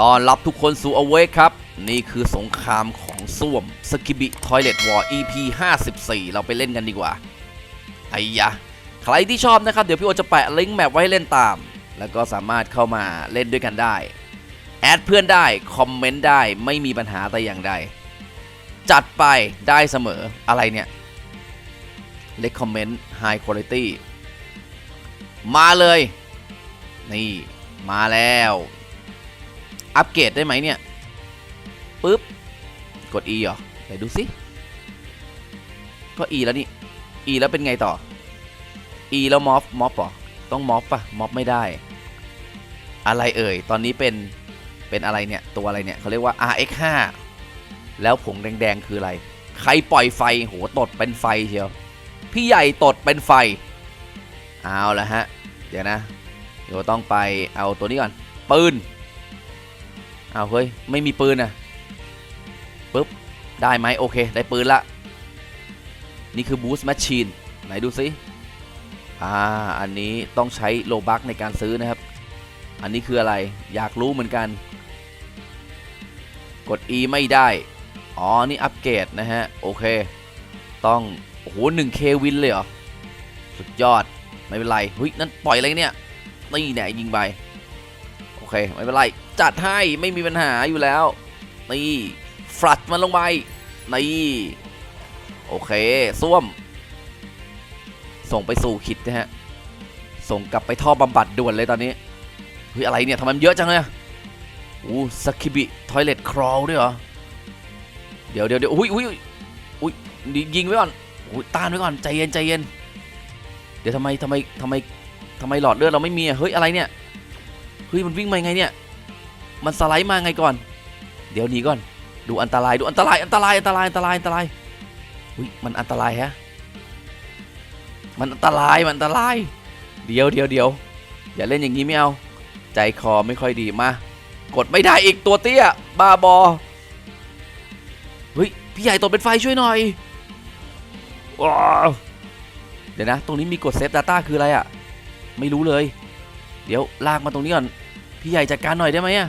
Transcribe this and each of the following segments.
ตอนรับทุกคนสู่ Awake ครับ นี่คือสงครามของส้วมสกิบิทอยเล t วอร์ EP 54 เราไปเล่นกันดีกว่าไอ้ยะ ใครที่ชอบนะครับ เดี๋ยวพี่โอจะแปะลิงก์แมปไว้ให้เล่นตาม แล้วก็สามารถเข้ามาเล่นด้วยกันได้ แอดเพื่อนได้ คอมเมนต์ได้ไม่มีปัญหาแต่อย่างใด จัดไปได้เสมออะไรเนี่ย Recommend High Quality มาเลย นี่มาแล้ว อัปเกรดได้ไหมเนี่ยปุ๊บ กด E เหรอไหนดูสิก็ E แล้วนี่ E แล้วเป็นไงต่อ E แล้วมอฟมอฟเหรอต้องมอฟปะมอฟไม่ได้ อะไรเอ่ย ตอนนี้เป็น เป็นอะไรเนี่ย ตัวอะไรเนี่ยเขาเรียกว่า RX5 แล้วผงแดง ๆ คืออะไร ใครปล่อยไฟ โห ตดเป็นไฟเชียว พี่ใหญ่ตดเป็นไฟ เอาละฮะ เดี๋ยวนะ เดี๋ยวต้องไปเอาตัวนี้ก่อน ปืน เอาเฮ้ย ไม่มีปืนนะปุ๊บ ได้ไหมโอเค ได้ปืนละ นี่คือบูสต์แมชชีนไหนดูสิอ่า อันนี้ต้องใช้โลบักในการซื้อนะครับ อันนี้คืออะไรอยากรู้เหมือนกัน กด E ไม่ได้ อ๋อ นี่อัปเกรดนะฮะ โอเค ต้อง โอ้โหหนึ่งเควินเลยเหรอ สุดยอด ไม่เป็นไรเฮ้ย นั่นปล่อยอะไรเนี่ย นี่เนี่ยยิงไป โอเค ไม่เป็นไร จัดให้ไม่มีปัญหาอยู่แล้ว นี่ฟลัดมันลงไป นี่ โอเคส้วม ส่งไปสู่ขิดนะฮะ ส่งกลับไปท่อบำบัดด่วนเลยตอนนี้เฮ้ยอะไรเนี่ยทำไมมันเยอะจังเลยอะอู้สกิบิทอยเลตครอลด้วยเหรอ เดี๋ยวเดี๋ยวเดี๋ยวอุ้ยอุ้ยอุ้ยยิงไว้ก่อนอุ้ยต้านไว้ก่อนใจเย็นใจเย็น เดี๋ยวทำไมทำไมทำไมทำไมหลอดเลือดเราไม่มีอะเฮ้ยอะไรเนี่ยเฮ้ยมันวิ่งมาไงเนี่ย มันสไลด์มาไงก่อน เดี๋ยวนี้ก่อน ดูอันตรายดูอันตรายอันตรายอันตรายอันตรายอันตรายอุ้ยมันอันตรายฮะมันอันตรายมันอันตราย เดี๋ยวเดี๋ยวเดี๋ยวอย่าเล่นอย่างนี้ไม่เอาใจคอไม่ค่อยดีมากดไม่ได้อีกตัวเตี้ยบ้าบอเฮ้ยพี่ใหญ่ตกเป็นไฟช่วยหน่อยว้าเดี๋ยวนะ ตรงนี้มีกดเซฟ Data คืออะไรอะไม่รู้เลย เดี๋ยวลากมาตรงนี้ก่อน พี่ใหญ่จัดการหน่อยได้ไหมอะ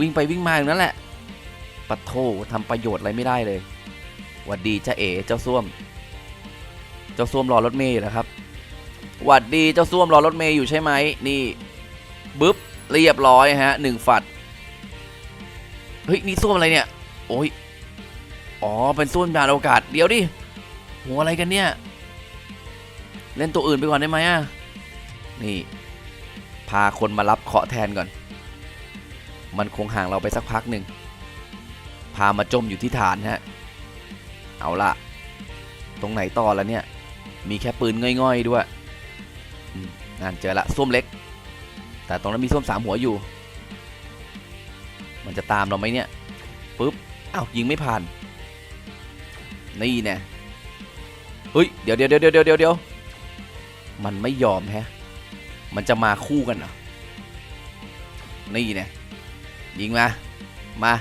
วิ่งไปวิ่งมาอย่างนั้นแหละปัดโททำประโยชน์อะไรไม่ได้เลยหวัดดีจ้าเอ๋เจ้าส้วม เจ้าส้วมรอรถเมย์อยู่นะครับหวัดดีเจ้าส้วมรอรถเมย์อยู่ใช่ไหมนี่บึ๊บเรียบร้อยฮะหนึ่งฝัดเฮ้ยนี่ส้วมอะไรเนี่ยโอ้ยอ๋อเป็นส้วมยานอวกาศเดี๋ยวดิหัวอะไรกันเนี่ย เล่นตัวอื่นไปก่อนได้ไหมอะนี่ พาคนมารับเคาะแทนก่อน มันคงห่างเราไปสักพักหนึ่ง พามาจมอยู่ที่ฐานฮะ เอาละตรงไหนต่อแล้วเนี่ย มีแค่ปืนง่อยๆด้วยนั่นเจอละส้วมเล็ก แต่ตรงนั้นมีส้วมสามหัวอยู่ มันจะตามเราไหมเนี่ยปุ๊บอ้าวยิงไม่ผ่าน นี่แน่เฮ้ย เดี๋ยวเดี๋ยวเดี๋ยวเดี๋ยวเดี๋ยวมันไม่ยอมแฮะ มันจะมาคู่กันเหรอ นี่แน่ยิ ยิงมา มา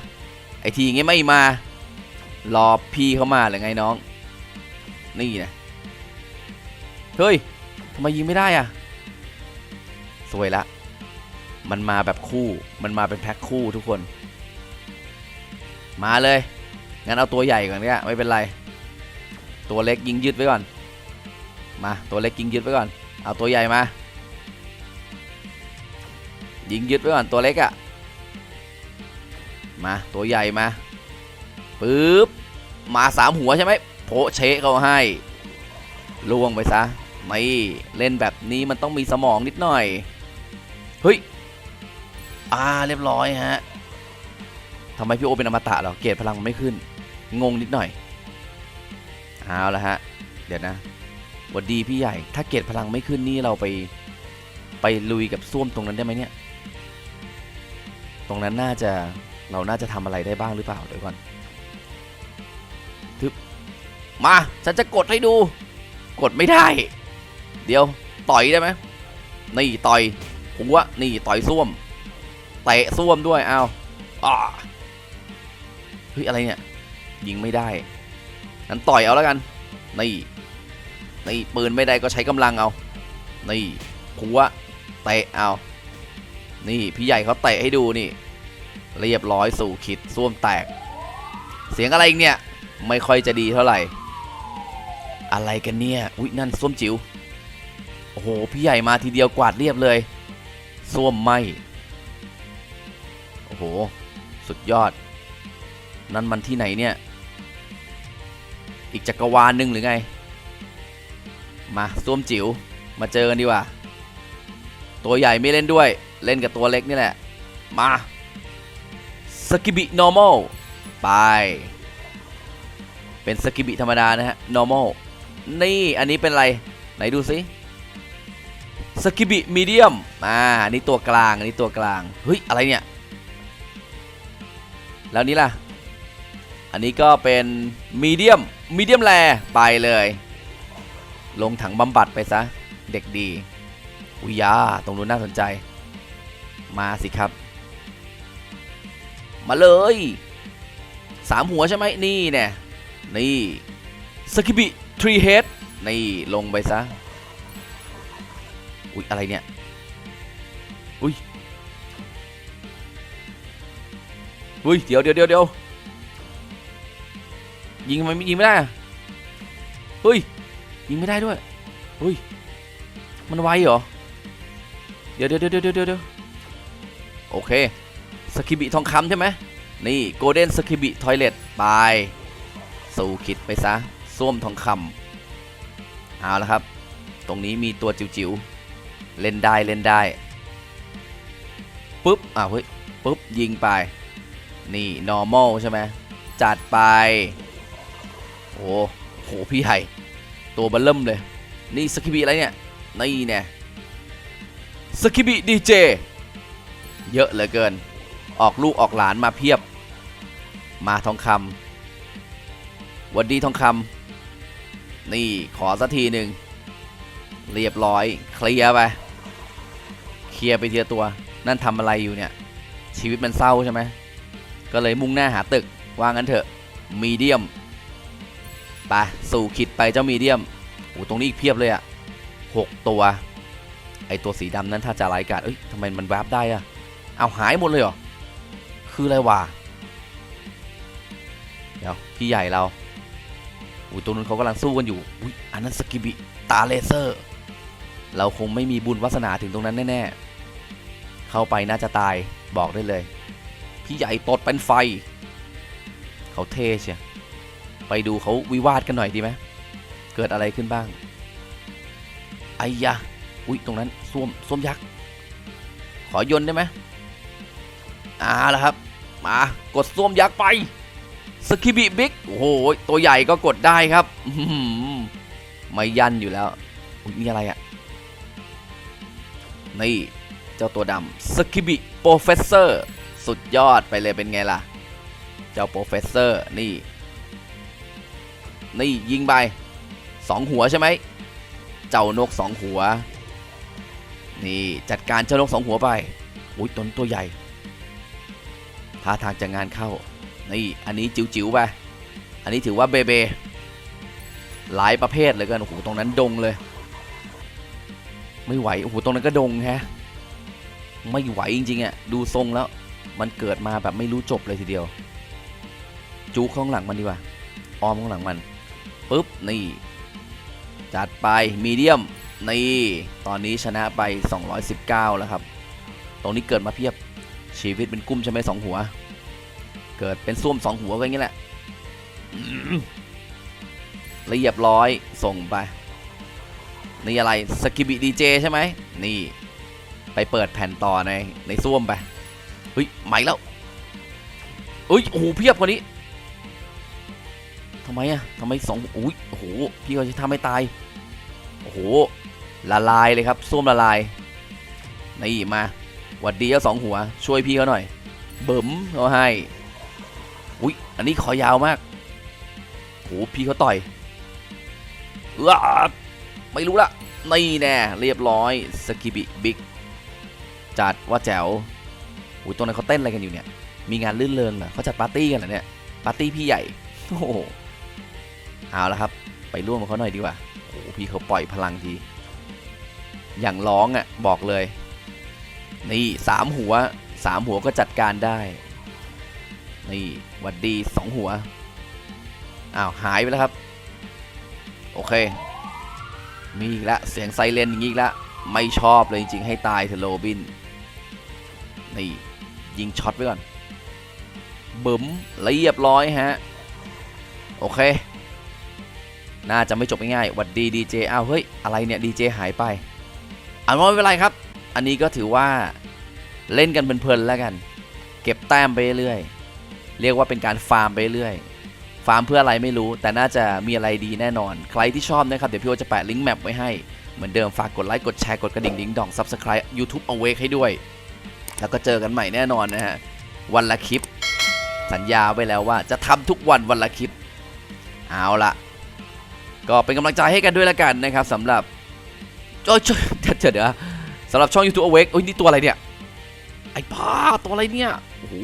ไอทีอย่างเงี้ยไม่มา รอพี่เขามาหรือไงน้อง นี่นะ เฮ้ยทำไมยิงไม่ได้อะสวยละ มันมาแบบคู่ มันมาเป็นแพ็คคู่ทุกคน มาเลย งั้นเอาตัวใหญ่ก่อนเนี่ยไม่เป็นไร ตัวเล็กยิงยึดไว้ก่อน มาตัวเล็กยิงยึดไว้ก่อน เอาตัวใหญ่มา ยิงยึดไว้ก่อนตัวเล็กอะ่ะ มาตัวใหญ่มาปึ๊บมาสามหัวใช่ไหมโผเชะเขาให้ล่วงไปซะไม่เล่นแบบนี้มันต้องมีสมองนิดหน่อยเฮ้ยอ่าเรียบร้อยฮะทำไมพี่โอเป็นอมตะหรอเกรดพลังมันไม่ขึ้น งงนิดหน่อยเอาละฮะเดี๋ยวนะหวัดดีพี่ใหญ่ ถ้าเกรดพลังไม่ขึ้นนี่เราไปไปลุยกับส้วมตรงนั้นได้ไหมเนี่ย ตรงนั้นน่าจะ เราน่าจะทำอะไรได้บ้างหรือเปล่าเดี๋ยวก่อนทึบมา ฉันจะกดให้ดู กดไม่ได้ เดี๋ยวต่อยได้ไหมนี่ต่อยหัวนี่ต่อยส้วมเตะส้วมด้วยเอาอ่าเฮ้ยอะไรเนี่ยยิงไม่ได้นั้นต่อยเอาแล้วกันนี่นี่ปืนไม่ได้ก็ใช้กำลังเอานี่หัวเตะเอานี่พี่ใหญ่เขาเตะให้ดูนี่ เรียบร้อยสู่คิดส้วมแตก เสียงอะไรอีกเนี่ย ไม่ค่อยจะดีเท่าไหร่ อะไรกันเนี่ยอุ้ยนั่นส้วมจิ๋วโอ้โหพี่ใหญ่มาทีเดียวกวาดเรียบเลยส้วมไหมโอ้โห สุดยอด นั่นมันที่ไหนเนี่ย อีกจักรวาลหนึ่งหรือไง มาส้วมจิ๋วมาเจอกันดีกว่า ตัวใหญ่ไม่เล่นด้วย เล่นกับตัวเล็กนี่แหละ มา สกิบิ normal ไป เป็นสกิบิธรรมดานะฮะ normal นี่อันนี้เป็นอะไร ไหนดูสิสกิบิมีเดียมอ่าอันนี้ตัวกลาง อันนี้ตัวกลาง เฮ้ย อะไรเนี่ย แล้วนี้ล่ะ อันนี้ก็เป็นมีเดียม มีเดียมแลไปเลย ลงถังบำบัดไปซะ เด็กดี อุยยาตรงนู้นน่าสนใจ มาสิครับ มาเลยสามหัวใช่ไหมนี่เนี่ยนี่สกิบิทรีเฮดนี่ลงไปซะอุ๊ยอะไรเนี่ยอุ๊ยอุ๊ยเดี๋ยวเดี๋ยวเดี๋ยวเดี๋ยวยิงทำไมยิงไม่ได้อะเฮ้ยยิงไม่ได้ด้วยเฮ้ยมันไวเหรอเดี๋ยวเดี๋ยวเดี๋ยวเดี๋ยวเดี๋ยวโอเค สกิบิทองคำใช่ไหมนี่โกลเด้นสกิบิทอยเลตไปสู่คิดไปซะส้วมทองคำเอาละครับ ตรงนี้มีตัวจิ๋วๆ เล่นได้เล่นได้ปุ๊บอ้าวเฮ้ยปุ๊บยิงไป นี่ normal ใช่ไหมจัดไปโอ้โหพี่ใหญ่ตัวบัลเริ่มเลย นี่สกิบิอะไรเนี่ย นี่เนี่ยสกิบิดีเจเยอะเหลือเกิน ออกลูกออกหลานมาเพียบ มาทองคำวันดีทองคำนี่ขอสักทีหนึ่งเรียบร้อยเคลียร์ไปเคลียร์ไปทีละตัว นั่นทำอะไรอยู่เนี่ย ชีวิตมันเศร้าใช่ไหมก็เลยมุ่งหน้าหาตึกว่างั้นเถอะมีเดียมไปสู่ขิดไปเจ้ามีเดียมโอ้ตรงนี้อีกเพียบเลยอะหกตัว ไอตัวสีดำนั้นถ้าจะไร้ายกาดเอ้ยทำไมมันแวบได้อะเอาหายหมดเลยเหรอ คืออะไรวะ เดี๋ยว พี่ใหญ่เรา อุ้ยตรงนู้นเขากำลังสู้กันอยู่ อุ้ยอันนั้นสกิบิตาเลเซอร์ เราคงไม่มีบุญวาสนาถึงตรงนั้นแน่ๆ เข้าไปน่าจะตายบอกได้เลย พี่ใหญ่ตดเป็นไฟ เขาเท่เชียไปดูเขาวิวาทกันหน่อยดีไหมเกิดอะไรขึ้นบ้าง ไอ้ยะ อุ้ยตรงนั้นส้วมส้วมยักษ์ ขอยนได้ไหมอ่าแล้วครับ มากดส้วมยักษ์ไปสกิบิบิ๊กโอ้โหตัวใหญ่ก็กดได้ครับไม่ยันอยู่แล้วอุ้ยนี่อะไรอะ่ะนี่เจ้าตัวดำสกิบิโปรเฟสเซอร์สุดยอดไปเลยเป็นไงล่ะ เจ้าโปรเฟสเซอร์นี่ นี่ยิงไปสองหัวใช่ไหม เจ้านกสองหัว นี่จัดการเจ้านกสองหัวไปอุ้ยตนตัวใหญ่าทางจะงานเข้า นี่ อันนี้จิ๋วๆไป อันนี้ถือว่าเบเบ หลายประเภทเลยกัน โอ้โห ตรงนั้นดงเลย ไม่ไหว โอ้โห ตรงนั้นก็ดงแฮะ ไม่ไหวจริงๆอะ ดูทรงแล้ว มันเกิดมาแบบไม่รู้จบเลยทีเดียว จูข้างหลังมันดีกว่า ออมข้างหลังมันปุ๊บ นี่ จัดไปมีเดียม นี่ ตอนนี้ชนะไป 219 แล้วครับ ตรงนี้เกิดมาเพียบชีวิตเป็นกุ้มใช่ไหมสองหัว เกิดเป็นส้วมสองหัวก็อย่างนี้แหละเรียบร้อยส่งไป นี่อะไรสกิบิดีเจใช่ไหม นี่ ไปเปิดแผ่นต่อในในส้วมไปเฮ้ยใหม่แล้วเฮ้ยโอ้โหเพียบกว่านี้ทำไมอะทำไมสองอุ้ยโอ้โหพี่เขาจะทำให้ตายโอ้โหละลายเลยครับส้วมละลายนี่มาหวัดดีเจ้าสองหัว ช่วยพี่เขาหน่อยเบิ่มเขาให้ อุ้ยอันนี้ขอยาวมากโหพี่เขาต่อยเออไม่รู้ละนี่แน่เรียบร้อยสกิบิบิ๊กจัดว่าแจ๋วอุ้ยตรงนั้นเขาเต้นอะไรกันอยู่เนี่ย มีงานลื่นเริงเหรอเขาจัดปาร์ตี้กันเหรอเนี่ยปาร์ตี้พี่ใหญ่โอ้โหเอาละครับ ไปร่วมกับเขาหน่อยดีกว่าโอ้โหพี่เขาปล่อยพลังที อย่างร้องอะบอกเลย นี่สามหัวสามหัวก็จัดการได้ นี่หวัดดีสองหัว อ้าว หายไปแล้วครับ โอเค มีอีกแล้วเสียงไซเรนอย่างนี้อีกแล้วไม่ชอบเลยจริงๆ ให้ตายเถอะโรบิน นี่ ยิงช็อตไว้ก่อนบึ๋มเรียบร้อยฮะ โอเค น่าจะไม่จบง่ายๆหวัดดีดีเจอ้าว เฮ้ย อะไรเนี่ยดีเจหายไปอันว่าไม่เป็นไรครับ อันนี้ก็ถือว่าเล่นกันเพลินๆแล้วกัน เก็บแต้มไปเรื่อยๆ เรียกว่าเป็นการฟาร์มไปเรื่อยฟาร์มเพื่ออะไรไม่รู้ แต่น่าจะมีอะไรดีแน่นอน ใครที่ชอบนะครับ เดี๋ยวพี่โอจะแปะลิงก์แมปไว้ให้ เหมือนเดิมฝากกดไลค์กดแชร์กดกระดิ่งดิ้งดอง Subscribe YouTube Awake ให้ด้วย แล้วก็เจอกันใหม่แน่นอนนะฮะ วันละคลิป สัญญาไว้แล้วว่าจะทำทุกวันวันละคลิป เอาละก็เป็นกำลังใจให้กันด้วยละกันนะครับสำหรับโอ้ยเดี๋ยวเดี๋ยวเดี๋ยวสำหรับช่อง YouTube Awake โอ้ยนี่ตัวอะไรเนี่ยไอ้บ้าตัวอะไรเนี่ยโอ้โห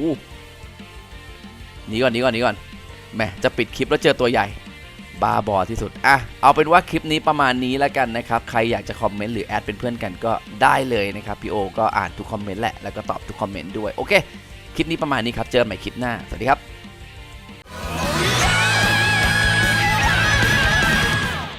หนีก่อนหนีก่อนหนีก่อนแหมจะปิดคลิปแล้วเจอตัวใหญ่บ้าบอที่สุดอะเอาเป็นว่าคลิปนี้ประมาณนี้แล้วกันนะครับ ใครอยากจะคอมเมนต์หรือแอดเป็นเพื่อนกันก็ได้เลยนะครับพี่โอก็อ่านทุกคอมเมนต์แหละแล้วก็ตอบทุกคอมเมนต์ด้วยโอเคคลิปนี้ประมาณนี้ครับเจอกันใหม่คลิปหน้าสวัสดีครับ